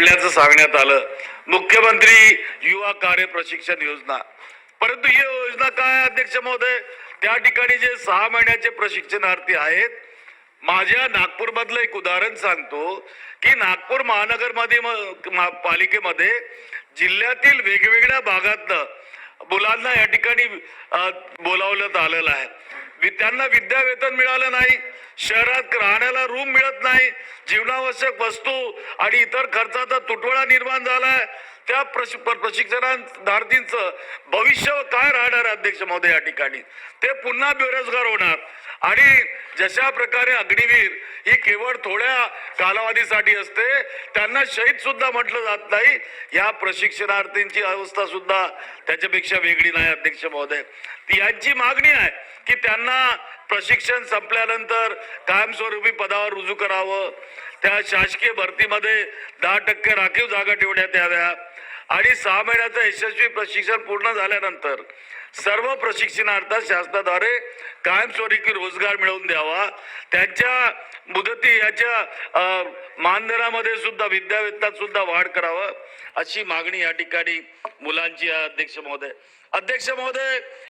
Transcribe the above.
असल्याचं सांगण्यात आलं. मुख्यमंत्री युवा कार्य प्रशिक्षण योजना. परंतु ही योजना काय अध्यक्ष महोदय? त्या ठिकाणी जे सहा महिन्याचे प्रशिक्षणार्थी आहेत माझ्या नागपूर मधलं एक उदाहरण सांगतो की नागपूर महानगरमध्ये पालिकेमध्ये जिल्ह्यातील वेगवेगळ्या भागातनं मुलांना या ठिकाणी बोलावलं आलेलं आहे. त्यांना विद्यावेतन मिळालं नाही शहरात राहण्याला रूम मिळत नाही जीवनावश्यक वस्तू आणि इतर खर्चाचा तुटवडा निर्माण झालाय. त्या प्रशि प्रशिक्षणार्थींचं भविष्य काय राहणार अध्यक्ष महोदय या ठिकाणी? ते पुन्हा बेरोजगार होणार. आणि जशा प्रकारे अग्निवीर ही केवळ थोड्या कालावधीसाठी असते त्यांना शहीद सुद्धा म्हटलं जात नाही. या प्रशिक्षणार्थींची अवस्था सुद्धा त्याच्यापेक्षा वेगळी नाही अध्यक्ष महोदय. यांची मागणी आहे की त्यांना प्रशिक्षण संपल्यानंतर कायमस्वरूपी पदावर रुजू करावं. त्या शासकीय भरतीमध्ये दहा टक्के राखीव जागा ठेवण्यात याव्या. आणि सहा महिन्याचं यशस्वी प्रशिक्षण पूर्ण झाल्यानंतर सर्व प्रशिक्षणार्थ शासनाद्वारे कायमस्वरूपी रोजगार मिळवून द्यावा. त्यांच्या मुदती याच्या मानधनामध्ये सुद्धा विद्यावेतनात सुद्धा वाढ करावं अशी मागणी या ठिकाणी मुलांची अध्यक्ष महोदय. अध्यक्ष महोदय